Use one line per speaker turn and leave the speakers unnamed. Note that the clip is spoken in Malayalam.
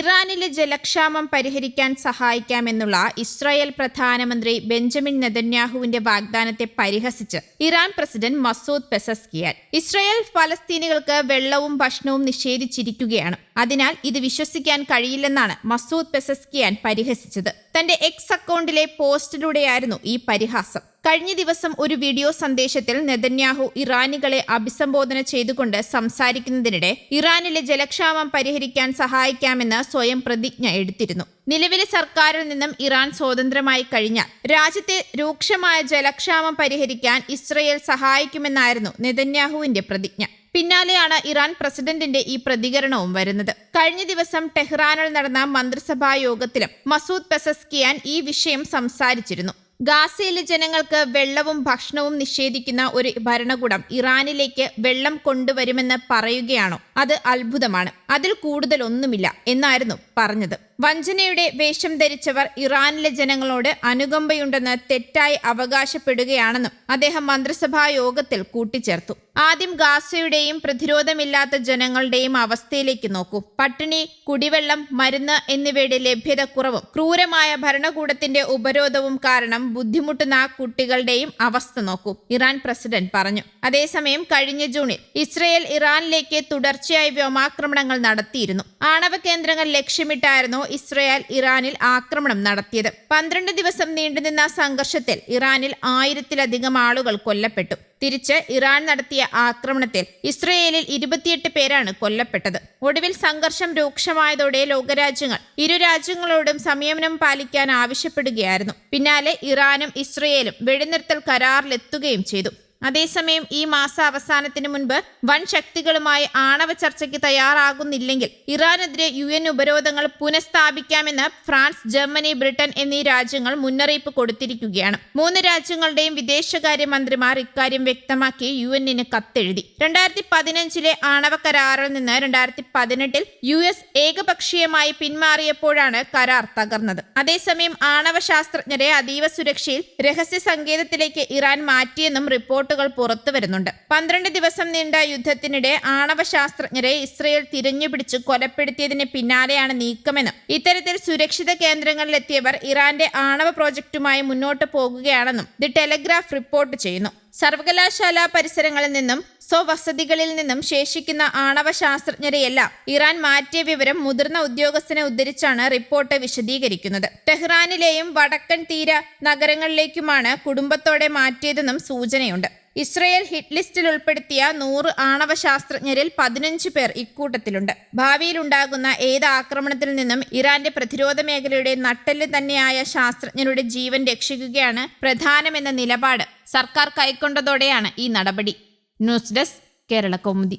ഇറാനിലെ ജലക്ഷാമം പരിഹരിക്കാൻ സഹായിക്കാമെന്നുള്ള ഇസ്രായേൽ പ്രധാനമന്ത്രി ബെഞ്ചമിൻ നെതന്യാഹുവിന്റെ വാഗ്ദാനത്തെ പരിഹസിച്ച് Iran president Masoud Pezeshkian Israel ഫലസ്തീനികൾക്ക് വെള്ളവും ഭക്ഷണവും നിഷേധിച്ചിരിക്കുകയാണ്. അതിനാൽ ഇത് വിശ്വസിക്കാൻ കഴിയില്ലെന്നാണ് മസൂദ് പെസസ്കിയാൻ പരിഹസിച്ചത്. തന്റെ എക്സ് അക്കൗണ്ടിലെ പോസ്റ്റിലൂടെയായിരുന്നു ഈ പരിഹാസം. കഴിഞ്ഞ ദിവസം ഒരു വീഡിയോ സന്ദേശത്തിൽ നെതന്യാഹു ഇറാനികളെ അഭിസംബോധന ചെയ്തുകൊണ്ട് സംസാരിക്കുന്നതിനിടെ ഇറാനിലെ ജലക്ഷാമം പരിഹരിക്കാൻ സഹായിക്കാമെന്ന് സ്വയം പ്രതിജ്ഞ എടുത്തിരുന്നു. നിലവിലെ സർക്കാരിൽ നിന്നും ഇറാൻ സ്വതന്ത്രമായി കഴിഞ്ഞാൽ രാജ്യത്തെ രൂക്ഷമായ ജലക്ഷാമം പരിഹരിക്കാൻ ഇസ്രയേൽ സഹായിക്കുമെന്നായിരുന്നു നെതന്യാഹുവിന്റെ പ്രതിജ്ഞ. പിന്നാലെയാണ് ഇറാൻ പ്രസിഡന്റിന്റെ ഈ പ്രതികരണവും വരുന്നത്. കഴിഞ്ഞ ദിവസം ടെഹ്റാനിൽ നടന്ന മന്ത്രിസഭാ യോഗത്തിലും മസൂദ് പെസസ്കിയാൻ ഈ വിഷയം സംസാരിച്ചിരുന്നു. ഗാസയിലെ ജനങ്ങൾക്ക് വെള്ളവും ഭക്ഷണവും നിഷേധിക്കുന്ന ഒരു ഭരണകൂടം ഇറാനിലേക്ക് വെള്ളം കൊണ്ടുവരുമെന്ന് പറയുകയാണോ? അത് അത്ഭുതമാണ്. അതിൽ കൂടുതലൊന്നുമില്ല എന്നായിരുന്നു പറഞ്ഞത്. വഞ്ചനയുടെ വേഷം ധരിച്ചവർ ഇറാനിലെ ജനങ്ങളോട് അനുകമ്പയുണ്ടെന്ന് തെറ്റായി അവകാശപ്പെടുകയാണെന്നും അദ്ദേഹം മന്ത്രിസഭാ യോഗത്തിൽ കൂട്ടിച്ചേർത്തു. ആദ്യം ഗാസയുടെയും പ്രതിരോധമില്ലാത്ത ജനങ്ങളുടെയും അവസ്ഥയിലേക്ക് നോക്കൂ. പട്ടിണി കുടിവെള്ളം മരുന്ന് എന്നിവയുടെ ലഭ്യത കുറവും ക്രൂരമായ ഭരണകൂടത്തിന്റെ ഉപരോധവും കാരണം ബുദ്ധിമുട്ടുന്ന ആ കുട്ടികളുടെയും അവസ്ഥ നോക്കൂ. ഇറാൻ പ്രസിഡന്റ് പറഞ്ഞു. അതേസമയം കഴിഞ്ഞ ജൂണിൽ ഇസ്രയേൽ ഇറാനിലേക്ക് തുടർച്ചയായി വ്യോമാക്രമണങ്ങൾ നടത്തിയിരുന്നു. ആണവ കേന്ദ്രങ്ങൾ ലക്ഷ്യമിട്ടായിരുന്നു ഇസ്രയേൽ ഇറാനിൽ ആക്രമണം നടത്തിയത്. പന്ത്രണ്ട് ദിവസം നീണ്ടുനിന്ന സംഘർഷത്തിൽ ഇറാനിൽ ആയിരത്തിലധികം ആളുകൾ കൊല്ലപ്പെട്ടു. തിരിച്ച് ഇറാൻ നടത്തിയ ആക്രമണത്തിൽ ഇസ്രയേലിൽ ഇരുപത്തിയെട്ട് പേരാണ് കൊല്ലപ്പെട്ടത്. ഒടുവിൽ സംഘർഷം രൂക്ഷമായതോടെ ലോകരാജ്യങ്ങൾ ഇരു രാജ്യങ്ങളോടും സംയമനം പാലിക്കാൻ ആവശ്യപ്പെടുകയായിരുന്നു. പിന്നാലെ ഇറാനും ഇസ്രയേലും വെടിനിർത്തൽ കരാറിലെത്തുകയും ചെയ്തു. അതേസമയം ഈ മാസ അവസാനത്തിന് മുൻപ് വൻ ശക്തികളുമായി ആണവ ചർച്ചയ്ക്ക് തയ്യാറാകുന്നില്ലെങ്കിൽ ഇറാനെതിരെ യു എൻ ഉപരോധങ്ങൾ പുനഃസ്ഥാപിക്കാമെന്ന് ഫ്രാൻസ് ജർമ്മനി ബ്രിട്ടൻ എന്നീ രാജ്യങ്ങൾ മുന്നറിയിപ്പ് കൊടുത്തിരിക്കുകയാണ്. മൂന്ന് രാജ്യങ്ങളുടെയും വിദേശകാര്യമന്ത്രിമാർ ഇക്കാര്യം വ്യക്തമാക്കി യു എന്നിന് കത്തെഴുതി. രണ്ടായിരത്തി പതിനഞ്ചിലെ ആണവ കരാറിൽ നിന്ന് രണ്ടായിരത്തി പതിനെട്ടിൽ യു എസ് ഏകപക്ഷീയമായി പിന്മാറിയപ്പോഴാണ് കരാർ തകർന്നത്. അതേസമയം ആണവ ശാസ്ത്രജ്ഞരെ അതീവ സുരക്ഷയിൽ രഹസ്യ സങ്കേതത്തിലേക്ക് ഇറാൻ മാറ്റിയെന്നും റിപ്പോർട്ട് റിപ്പോർട്ടുകൾ പുറത്തു വരുന്നുണ്ട്. പന്ത്രണ്ട് ദിവസം നീണ്ട യുദ്ധത്തിനിടെ ആണവ ശാസ്ത്രജ്ഞരെ ഇസ്രയേൽ തിരഞ്ഞുപിടിച്ച് കൊലപ്പെടുത്തിയതിന് പിന്നാലെയാണ് നീക്കമെന്നും ഇത്തരത്തിൽ സുരക്ഷിത കേന്ദ്രങ്ങളിലെത്തിയവർ ഇറാന്റെ ആണവ പ്രോജക്റ്റുമായി മുന്നോട്ട് പോകുകയാണെന്നും ദി ടെലഗ്രാഫ് റിപ്പോർട്ട് ചെയ്യുന്നു. സർവകലാശാല പരിസരങ്ങളിൽ നിന്നും സ്വവസതികളിൽ നിന്നും ശേഷിക്കുന്ന ആണവ ശാസ്ത്രജ്ഞരെയെല്ലാം ഇറാൻ മാറ്റിയ വിവരം മുതിർന്ന ഉദ്യോഗസ്ഥനെ ഉദ്ധരിച്ചാണ് റിപ്പോർട്ട് വിശദീകരിക്കുന്നത്. ടെഹ്റാനിലെയും വടക്കൻ തീര നഗരങ്ങളിലേക്കുമാണ് കുടുംബത്തോടെ മാറ്റിയതെന്നും സൂചനയുണ്ട്. ഇസ്രയേൽ ഹിറ്റ് ലിസ്റ്റിൽ ഉൾപ്പെടുത്തിയ നൂറ് ആണവ ശാസ്ത്രജ്ഞരിൽ പതിനഞ്ച് പേർ ഇക്കൂട്ടത്തിലുണ്ട്. ഭാവിയിൽ ഉണ്ടാകുന്ന ഏത് ആക്രമണത്തിൽ നിന്നും ഇറാന്റെ പ്രതിരോധ മേഖലയുടെ നട്ടെല്ല് തന്നെയായ ശാസ്ത്രജ്ഞരുടെ ജീവൻ രക്ഷിക്കുകയാണ് പ്രധാനമെന്ന നിലപാട് സർക്കാർ കൈക്കൊണ്ടതോടെയാണ് ഈ നടപടി. News desk Kerala Kaumudi.